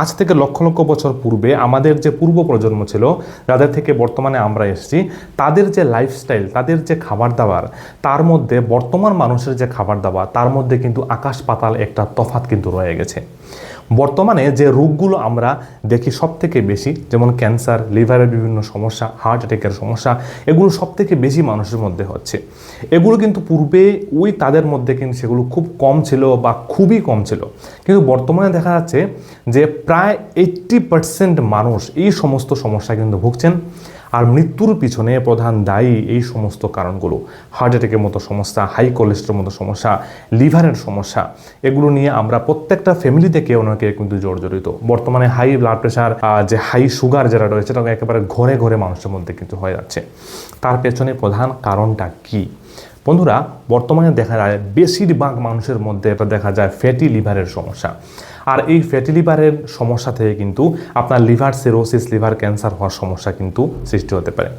আজ থেকে লক্ষ লক্ষ বছর পূর্বে আমাদের যে পূর্ব প্রজন্ম ছিল, যাদের থেকে বর্তমানে আমরা এসেছি, তাদের যে লাইফস্টাইল তাদের যে খাবার দাবার, তার মধ্যে বর্তমান মানুষের যে খাবার দাবার, তার মধ্যে কিন্তু আকাশ পাতাল একটা তফাত কিন্তু রয়ে গেছে। বর্তমানে যে রোগগুলো আমরা দেখি সব থেকে বেশি, যেমন ক্যান্সার, লিভারের বিভিন্ন সমস্যা, হার্ট অ্যাটাকের সমস্যা, এগুলো সব থেকে বেশি মানুষের মধ্যে হচ্ছে। এগুলো কিন্তু পূর্বে ওই তাদের মধ্যে কিন্তু সেগুলো খুব কম ছিল বা খুবই কম ছিল। কিন্তু বর্তমানে দেখা যাচ্ছে যে প্রায় এইট্টি পার্সেন্ট মানুষ এই সমস্ত সমস্যা কিন্তু ভুগছেন। আর মৃত্যুর পিছনে প্রধান দায়ী এই সমস্ত কারণগুলো। হার্ট অ্যাটাকের মতো সমস্যা হাই কোলেস্ট্রল মতো সমস্যা লিভারের সমস্যা, এগুলো নিয়ে আমরা প্রত্যেকটা ফ্যামিলি থেকে কেউ কিন্তু জর্জরিত। বর্তমানে হাই ব্লাড প্রেশার যে হাই সুগার যারা রয়েছে সেটা একেবারে ঘরে ঘরে মানুষের মধ্যে কিন্তু হয়ে যাচ্ছে। তার পেছনে প্রধান কারণটা কী? বন্ধুরা বর্তমানে দেখা যায় বেশিরভাগ মানুষের মধ্যে এটা দেখা যায় ফ্যাটি লিভারের সমস্যা। আর এই ফ্যাটি লিভারের সমস্যা থেকে কিন্তু আপনার লিভার সিরোসিস লিভার ক্যান্সার হওয়ার সমস্যা কিন্তু সৃষ্টি হতে পারে।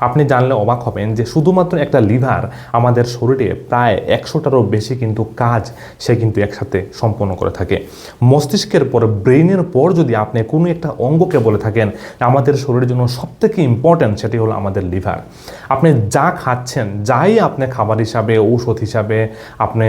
আপনি জানলে অবাক হবেন যে শুধুমাত্র একটা লিভার আমাদের শরীরে প্রায় একশোটারও বেশি কিন্তু কাজ সে কিন্তু একসাথে সম্পন্ন করে থাকে। মস্তিষ্কের পর, ব্রেইনের পর যদি আপনি কোনো একটা অঙ্গকে বলে থাকেন, আমাদের শরীরের জন্য সবথেকে ইম্পর্ট্যান্ট সেটি হলো আমাদের লিভার। আপনি যা খাচ্ছেন, যাই আপনি খাবার হিসাবে ঔষধ হিসাবে আপনি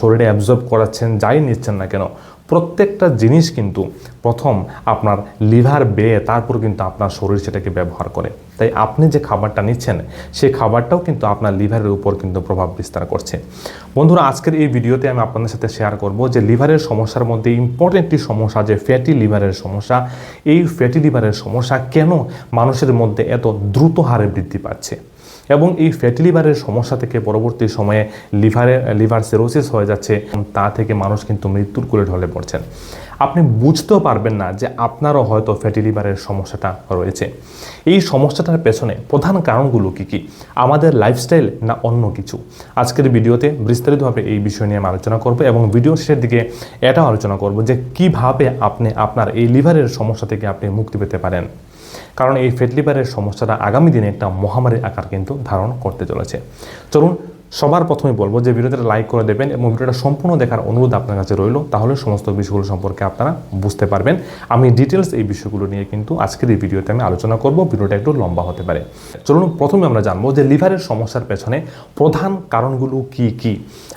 শরীরে অ্যাবজর্ব করাচ্ছেন, যাই নিচ্ছেন না কেন, প্রত্যেকটা জিনিস কিন্তু প্রথম আপনার লিভার বেয়ে তারপর কিন্তু আপনার শরীর সেটাকে ব্যবহার করে। তাই আপনি যে খাবারটা নিচ্ছেন, সেই খাবারটাও কিন্তু আপনার লিভারের উপর কিন্তু প্রভাব বিস্তার করছে। বন্ধুরা, আজকের এই ভিডিওতে আমি আপনাদের সাথে শেয়ার করব যে লিভারের সমস্যার মধ্যে ইম্পর্টেন্ট একটি সমস্যা যে ফ্যাটি লিভারের সমস্যা। এই ফ্যাটি লিভারের সমস্যা কেন মানুষের মধ্যে এত দ্রুত হারে বৃদ্ধি পাচ্ছে? এবং এই ফ্যাটি লিভারের সমস্যা থেকে পরবর্তী সময়ে লিভারে, লিভার সিরোসিস হয়ে যাচ্ছে, তা থেকে মানুষ কিন্তু মৃত্যুর কোলে ঢলে পড়ছেন। আপনি বুঝতেও পারবেন না যে আপনারও হয়তো ফ্যাটি লিভারের সমস্যাটা রয়েছে। এই সমস্যাটার পেছনে প্রধান কারণগুলো কি কি? আমাদের লাইফস্টাইল না অন্য কিছু? আজকের ভিডিওতে বিস্তারিতভাবে এই বিষয় নিয়ে আমি আলোচনা করব এবং ভিডিও শেষের দিকে এটাও আলোচনা করব যে কীভাবে আপনি আপনার এই লিভারের সমস্যা থেকে আপনি মুক্তি পেতে পারেন। কারণ এই ফেট লিভারের সমস্যাটা আগামী দিনে একটা মহামারীর আকার কিন্তু ধারণ করতে চলেছে। চলুন, সবার প্রথমে বলব যে ভিডিওটা লাইক করে দেবেন এবং ভিডিওটা সম্পূর্ণ দেখার অনুরোধ আপনার কাছে রইল, তাহলে সমস্ত বিষয়গুলো সম্পর্কে আপনারা বুঝতে পারবেন। আমি ডিটেলস এই বিষয়গুলো নিয়ে কিন্তু আজকের এই ভিডিওতে আমি আলোচনা করব, ভিডিওটা একটু লম্বা হতে পারে। চলুন, প্রথমে আমরা জানব যে লিভারের সমস্যার পেছনে প্রধান কারণগুলো কি কি?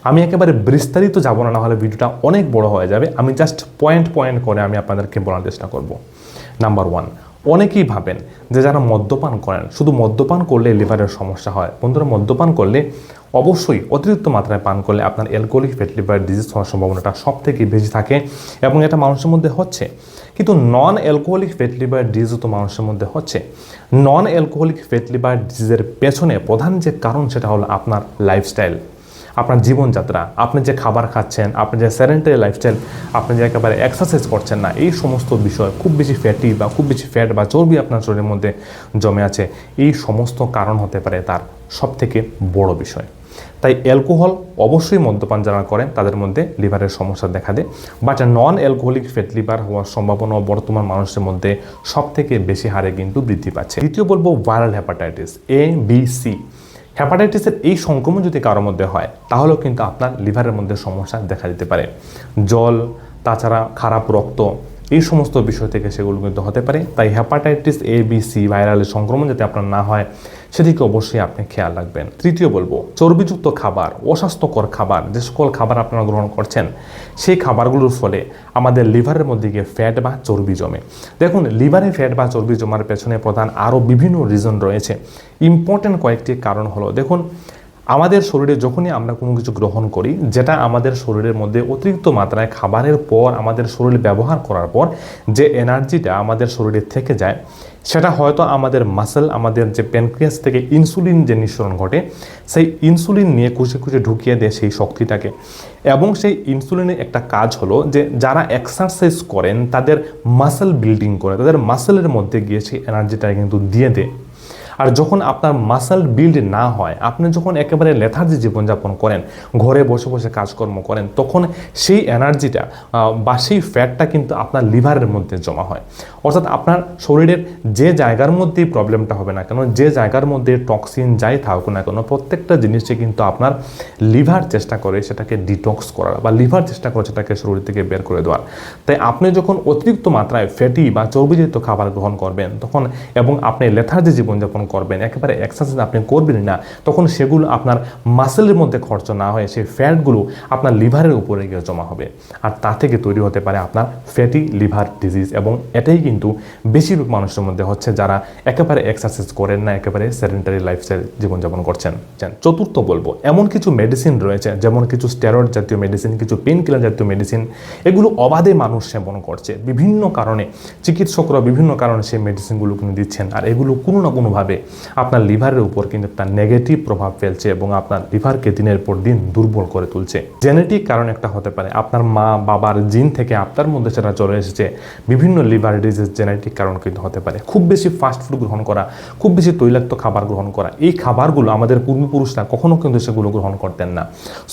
আমি একেবারে বিস্তারিত যাব না হলে ভিডিওটা অনেক বড় হয়ে যাবে। আমি জাস্ট পয়েন্ট পয়েন্ট করে আমি আপনাদেরকে বলার চেষ্টা করব। নাম্বার ওয়ান অনেকেই ভাবেন যে যারা মদ্যপান করেন, শুধু মদ্যপান করলে লিভারের সমস্যা হয়। বন্ধুরা, মদ্যপান করলে অবশ্যই অতিরিক্ত মাত্রায় পান করলে আপনার অ্যালকোহলিক ফ্যাট লিভার ডিজিজ হওয়ার সম্ভাবনাটা সব থেকে বেশি থাকে এবং এটা মানুষের মধ্যে হচ্ছে। কিন্তু নন অ্যালকোহলিক ফ্যাট লিভার ডিজিজও তো মানুষের মধ্যে হচ্ছে। নন অ্যালকোহলিক ফ্যাট লিভার ডিজিজের পেছনে প্রধান যে কারণ সেটা হলো আপনার লাইফস্টাইল আপনার জীবনযাত্রা, আপনি যে খাবার খাচ্ছেন, আপনি যে স্যারেন্টারি লাইফস্টাইল আপনি যে একেবারে এক্সারসাইজ করছেন না, এই সমস্ত বিষয় খুব বেশি ফ্যাটি বা খুব বেশি ফ্যাট বা চর্বি আপনার শরীরের মধ্যে জমে আছে, এই সমস্ত কারণ হতে পারে তার সবথেকে বড় বিষয়। তাই অ্যালকোহল অবশ্যই মদ্যপান যারা করেন, তাদের মধ্যে লিভারের সমস্যা দেখা দেয় but non alcoholic fat liver হওয়ার সম্ভাবনা বর্তমান মানুষের মধ্যে সব থেকে বেশি হারে কিন্তু বৃদ্ধি পাচ্ছে। দ্বিতীয় বলব viral hepatitis A B C হ্যাপাটাইটিসের এই সংক্রমণ যদি কারোর মধ্যে হয়, তাহলেও কিন্তু আপনার লিভারের মধ্যে সমস্যা দেখা দিতে পারে। জল, তাছাড়া খারাপ রক্ত এই সমস্ত বিষয় থেকে সেগুলো কিন্তু হতে পারে। তাই হ্যাপাটাইটিস এ বি সি ভাইরালের সংক্রমণ যাতে আপনার না হয়, সেদিকে অবশ্যই আপনি খেয়াল রাখবেন। তৃতীয় বলব, চর্বিযুক্ত খাবার, অস্বাস্থ্যকর খাবার, যে সকল খাবার আপনারা গ্রহণ করছেন, সেই খাবারগুলোর ফলে আমাদের লিভারের মধ্যে গিয়ে ফ্যাট বা চর্বি জমে। দেখুন, লিভারে ফ্যাট বা চর্বি জমার পেছনে প্রধান আরও বিভিন্ন রিজন রয়েছে। ইম্পর্টেন্ট কয়েকটি কারণ হলো, দেখুন আমাদের শরীরে যখনই আমরা কোনো কিছু গ্রহণ করি, যেটা আমাদের শরীরের মধ্যে অতিরিক্ত মাত্রায় খাবারের পর আমাদের শরীর ব্যবহার করার পর যে এনার্জিটা আমাদের শরীরে থেকে যায়, সেটা হয়তো আমাদের মাসেল আমাদের যে প্যানক্রিয়াস থেকে ইনসুলিন যে নিঃসরণ ঘটে, সেই ইনসুলিন নিয়ে খুশি খুশি ঢুকিয়ে দেয় সেই শক্তিটাকে। এবং সেই ইনসুলিনের একটা কাজ হলো যে যারা এক্সারসাইজ করেন, তাদের মাসেল বিল্ডিং করে, তাদের মাসেলের মধ্যে গিয়ে সেই এনার্জিটা কিন্তু দিয়ে দেয়। আর যখন আপনার মাসাল বিল্ড না হয়, আপনি যখন একেবারে লেথার্জি জীবনযাপন করেন, ঘরে বসে বসে কাজকর্ম করেন, তখন সেই এনার্জিটা বা সেই ফ্যাটটা কিন্তু আপনার লিভারের মধ্যে জমা হয়। অর্থাৎ আপনার শরীরের যে জায়গার মধ্যেই প্রবলেমটা হবে না কেন, যে জায়গার মধ্যে টক্সিন যাই থাকুক না কেন, প্রত্যেকটা জিনিসে কিন্তু আপনার লিভার চেষ্টা করে সেটাকে ডিটক্স করার, বা লিভার চেষ্টা করে সেটাকে শরীর থেকে বের করে দেওয়ার। তাই আপনি যখন অতিরিক্ত মাত্রায় ফ্যাটি বা চর্বিযুক্ত খাবার গ্রহণ করবেন, তখন এবং আপনি লেথার্জি জীবনযাপন করবেন, একেবারে এক্সারসাইজ আপনি করবেন না, তখন সেগুলো আপনার মাসেলের মধ্যে খরচ না হয়ে সেই ফ্যাটগুলো আপনার লিভারের উপরে গিয়ে জমা হবে। আর তা থেকে তৈরি হতে পারে আপনার ফ্যাটি লিভার ডিজিজ এবং এটাই কিন্তু বেশিরভাগ মানুষের মধ্যে হচ্ছে যারা একেবারে এক্সারসাইজ করেন না, একেবারে সেডেন্টারি লাইফস্টাইল জীবনযাপন করছেন। চতুর্থ বলব, এমন কিছু মেডিসিন রয়েছে, যেমন কিছু স্টেরয়েড জাতীয় মেডিসিন কিছু পেন কিলার জাতীয় মেডিসিন এগুলো অবাধে মানুষ সেবন করছে। বিভিন্ন কারণে, চিকিৎসকরা বিভিন্ন কারণে সেই মেডিসিনগুলো কিন্তু দিচ্ছেন, আর এগুলো কোনো না কোনোভাবে আপনার লিভারের উপর কিন্তু একটা নেগেটিভ প্রভাব ফেলছে এবং আপনার লিভারকে দিনের পর দিন দুর্বল করে তুলছে। জেনেটিক কারণ একটা হতে পারে। আপনার মা, বাবার জিন থেকে আপনার মধ্যে সেটা চলে এসেছে, বিভিন্ন লিভার ডিজিজ জেনেটিক কারণ কিন্তু হতে পারে। খুব বেশি ফাস্ট ফুড গ্রহণ করা, খুব বেশি তৈলাক্ত খাবার গ্রহণ করা, এই খাবারগুলো আমাদের পূর্বপুরুষরা কখনো কিন্তু সেগুলো গ্রহণ করতেন না।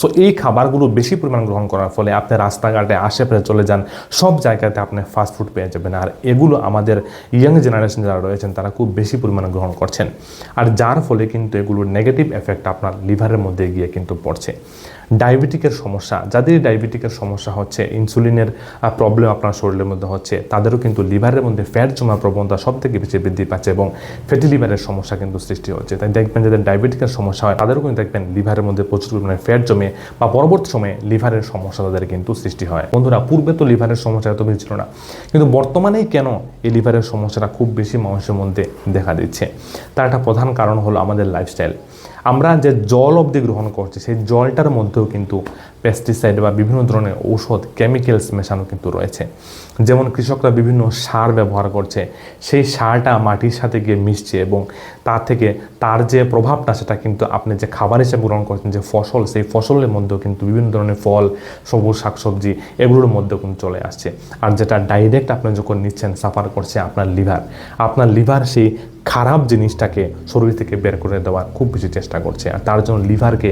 সো এই খাবারগুলো বেশি পরিমাণ গ্রহণ করার ফলে আপনি রাস্তাঘাটে, আশেপাশে চলে যান, সব জায়গাতে আপনি ফাস্ট ফুড পেয়ে যাবেন। আর এগুলো আমাদের ইয়াং জেনারেশন যারা রয়েছেন, তারা খুব বেশি পরিমাণে গ্রহণ করছেন। আর যার ফলে কিন্তু এগুলোর নেগেটিভ এফেক্ট আপনার লিভারের মধ্যে গিয়ে কিন্তু পড়ছে। ডায়াবেটিকের সমস্যা, যাদের ডায়াবেটিকের সমস্যা হচ্ছে, ইনসুলিনের প্রবলেম আপনার শরীরের মধ্যে হচ্ছে, তাদেরও কিন্তু লিভারের মধ্যে ফ্যাট জমা প্রবণতা সব থেকে বেশি বৃদ্ধি পাচ্ছে এবং ফ্যাটি লিভারের সমস্যা কিন্তু সৃষ্টি হচ্ছে। তাই দেখবেন যাদের ডায়াবেটিকের সমস্যা হয়, তাদেরও কিন্তু দেখবেন লিভারের মধ্যে প্রচুর পরিমাণে ফ্যাট জমে বা পরবর্তী সময়ে লিভারের সমস্যা তাদের কিন্তু সৃষ্টি হয়। বন্ধুরা, পূর্বে তো লিভারের সমস্যা এত বেশি ছিল না, কিন্তু বর্তমানেই কেন এই লিভারের সমস্যাটা খুব বেশি মানুষের মধ্যে দেখা দিচ্ছে? তার একটা প্রধান কারণ হলো আমাদের লাইফস্টাইল আমরা যে জল অবধি গ্রহণ করছি সেই জলটার মধ্যেও কিন্তু পেস্টিসাইড বা বিভিন্ন ধরনের ঔষধ কেমিক্যালস মেশানো কিন্তু রয়েছে। যেমন কৃষকরা বিভিন্ন সার ব্যবহার করছে, সেই সারটা মাটির সাথে গিয়ে মিশছে এবং তার থেকে তার যে প্রভাবটা, সেটা কিন্তু আপনি যে খাবার হিসেবে গ্রহণ করছেন, যে ফসল, সেই ফসলের মধ্যেও কিন্তু বিভিন্ন ধরনের ফল, সবুজ শাকসবজি এগুলোর মধ্যেও কিন্তু চলে আসছে। আর যেটা ডাইরেক্ট আপনি যখন নিচ্ছেন সাফার করছে আপনার লিভার আপনার লিভার সেই খারাপ জিনিসটাকে শরীর থেকে বের করে দেওয়ার খুব বেশি চেষ্টা করছে। আর তার জন্য লিভারকে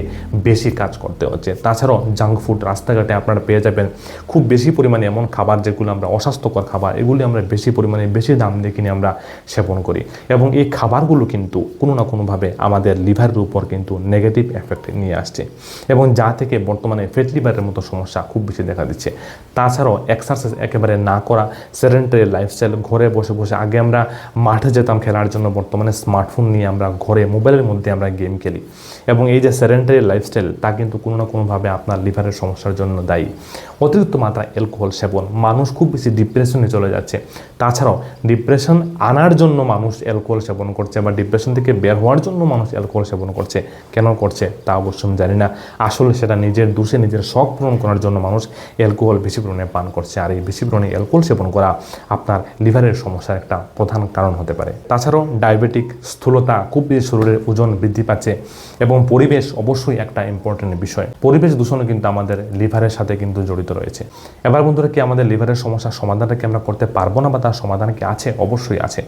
বেশি কাজ করতে হচ্ছে। তাছাড়াও জাঙ্ক ফুড রাস্তাঘাটে আপনারা পেয়ে যাবেন। খুব বেশি পরিমাণে এমন খাবার যেগুলো আমরা অস্বাস্থ্যকর খাবার, এগুলি আমরা বেশি পরিমাণে, বেশি দাম দিয়ে কিনে আমরা সেবন করি। এবং এই খাবারগুলো কিন্তু কোনো না কোনোভাবে আমাদের লিভারের উপর কিন্তু নেগেটিভ এফেক্ট নিয়ে আসছে। এবং যা থেকে বর্তমানে ফেট লিভারের মতো সমস্যা খুব বেশি দেখা দিচ্ছে। তাছাড়াও এক্সারসাইজ একেবারে না করা সেডেন্টারি লাইফস্টাইল ঘরে বসে বসে আগে আমরা মাঠে যেতাম খেলার জন্য, বর্তমানে স্মার্টফোন নিয়ে আমরা ঘরে মোবাইলের মধ্যে আমরা গেম খেলি। এবং এই যে সেডেন্টারি লাইফস্টাইল তা কিন্তু কোনো না কোনোভাবে আপনার লিভারের সমস্যার জন্য দায়ী। অতিরিক্ত মাত্রা অ্যালকোহল সেবন। মানুষ খুব বেশি ডিপ্রেশনে চলে যাচ্ছে। তাছাড়াও ডিপ্রেশন আনার জন্য মানুষ অ্যালকোহল সেবন করছে বা ডিপ্রেশন থেকে বের হওয়ার জন্য মানুষ অ্যালকোহল সেবন করছে। কেন করছে, তা অবশ্য আমি জানি না। আসলে সেটা নিজের দোষে, নিজের শখ পূরণ করার জন্য মানুষ অ্যালকোহল বেশি পরিমাণে পান করছে। আর এই বেশি পরিমাণে অ্যালকোহল সেবন করা আপনার লিভারের সমস্যার একটা প্রধান কারণ হতে পারে। তাছাড়াও ডায়াবেটিক স্থূলতা, খুব বেশি শরীরের ওজন বৃদ্ধি পাচ্ছে এবং পরিবেশ অবশ্যই একটা ইম্পর্টেন্ট বিষয়। পরিবেশ দূষণও কিন্তু আমাদের লিভারের সাথে কিন্তু জড়িত রয়েছে। এবার বন্ধুরা কি আমাদের লিভারের সমস্যার সমাধানটা কি আমরা করতে পারব না বা তার সমাধান কি আছে? অবশ্যই আছে।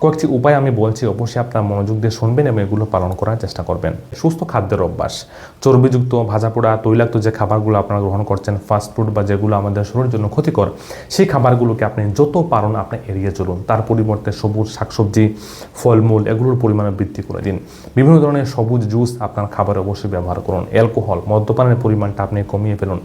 কয়েকটি উপায় আমি বলছি, অবশ্যই আপনার মনোযোগ দিয়ে শুনবেন এবং এগুলো পালন করার চেষ্টা করবেন। সুস্থ খাদ্যের অভ্যাস। চর্বিযুক্ত ভাজাপোড়া তৈলাক্ত যে খাবারগুলো আপনারা গ্রহণ করছেন ফাস্ট ফুড বা যেগুলো আমাদের শরীরের জন্য ক্ষতিকর, সেই খাবারগুলোকে আপনি যত পারুন আপনি এড়িয়ে চলুন। তার পরিবর্তে সবুজ শাকসবজি, ফলমূল এগুলোর পরিমাণে বৃদ্ধি করে দিন। বিভিন্ন ধরনের সবুজ জুস আপনার খাবারে অবশ্যই ব্যবহার করুন। অ্যালকোহল মদ্যপানের পরিমাণটা আপনি কমিয়ে ফেলুন।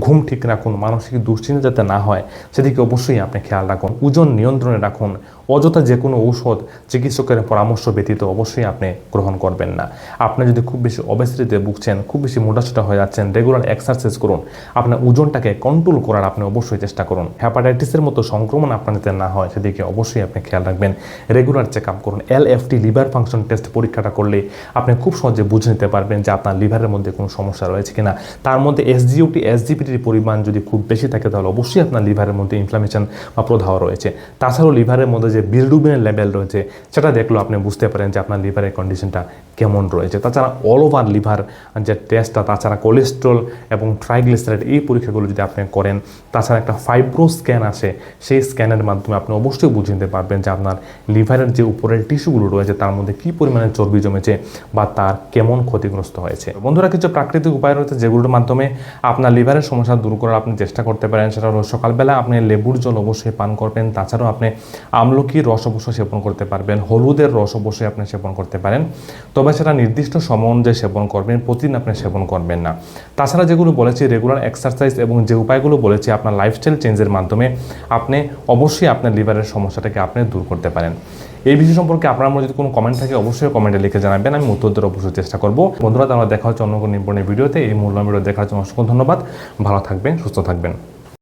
ঘুম ঠিক রাখুন, মানসিক দুশ্চিন্তা যাতে না হয়, সেদিকে অবশ্যই আপনি খেয়াল রাখুন। ওজন নিয়ন্ত্রণে রাখুন। অযথা যে কোনো ঔষধ চিকিৎসকের পরামর্শ ব্যতীত অবশ্যই আপনি গ্রহণ করবেন না। আপনি যদি খুব বেশি অবেসিটিতে ভুগছেন, খুব বেশি মোটাসোটা হয়ে যাচ্ছেন রেগুলার এক্সারসাইজ করুন, আপনার ওজনটাকে কন্ট্রোল করার আপনি অবশ্যই চেষ্টা করুন। হ্যাপাটাইটিসের মতো সংক্রমণ আপনার যাতে না হয়, সেদিকে অবশ্যই আপনি খেয়াল রাখবেন। রেগুলার চেক আপ করুন L F T liver function test পরীক্ষাটা করলে আপনি খুব সহজে বুঝে নিতে পারবেন যে আপনার লিভারের মধ্যে কোনো সমস্যা রয়েছে কিনা। তার মধ্যে এসজিওটি এসজিপিটির পরিমাণ যদি খুব বেশি থাকে, তাহলে অবশ্যই আপনার লিভারের মধ্যে ইনফ্লামেশন বা প্রদাহ রয়েছে। তাছাড়াও লিভারের মধ্যে যে বিলডুবিনের লেভেল রয়েছে, সেটা দেখলেও আপনি বুঝতে পারেন যে আপনার লিভারের কন্ডিশনটা কেমন রয়েছে। তাছাড়া অল ওভার লিভার যে টেস্টটা তাছাড়া কোলেস্ট্রল এবং ট্রাইগ্লিসারাইড এই পরীক্ষাগুলো যদি আপনি করেন, তাছাড়া একটা ফাইব্রো স্ক্যান আছে, সেই স্ক্যানের মাধ্যমে আপনি অবশ্যই বুঝে নিতে পারবেন যে আপনার লিভারের যে উপরের টিস্যুগুলো রয়েছে, তার মধ্যে কী পরিমাণে চর্বি জমেছে বা তার কেমন ক্ষতিগ্রস্ত হয়েছে। বন্ধুরা, কিছু প্রাকৃতিক উপায় রয়েছে যেগুলোর মাধ্যমে আপনার লিভারের সমস্যা দূর করার আপনি চেষ্টা করতে পারেন। সেটা হলো সকালবেলা আপনি লেবুর জল অবশ্যই পান করবেন। তাছাড়াও আপনি আমলকির রস অবশ্যই সেবন করতে পারবেন? হলুদের রস অবশ্যই আপনি সেবন করতে পারেন। তবে সেটা নির্দিষ্ট সময় অনুযায়ী সেবন করবেন, প্রতিদিন আপনি সেবন করবেন না। তাছাড়া যেগুলো বলেছি রেগুলার এক্সারসাইজ এবং যে উপায়গুলো বলেছি, আপনার লাইফস্টাইল চেঞ্জের মাধ্যমে আপনি অবশ্যই আপনার লিভারের সমস্যাটাকে আপনি দূর করতে পারেন। এই বিষয় সম্পর্কে আপনার মধ্যে যদি কোনো কমেন্ট থাকে, অবশ্যই কমেন্টে লিখে জানাবেন। আমি উত্তর অবশ্যই চেষ্টা করব। বন্ধুরা, তাহলে দেখা হচ্ছে অন্য কোনো নির্ভর ভিডিওতে। এই মূল্য ভিডিও দেখার জন্য অসংখ্য ধন্যবাদ। ভালো থাকবেন, সুস্থ থাকবেন।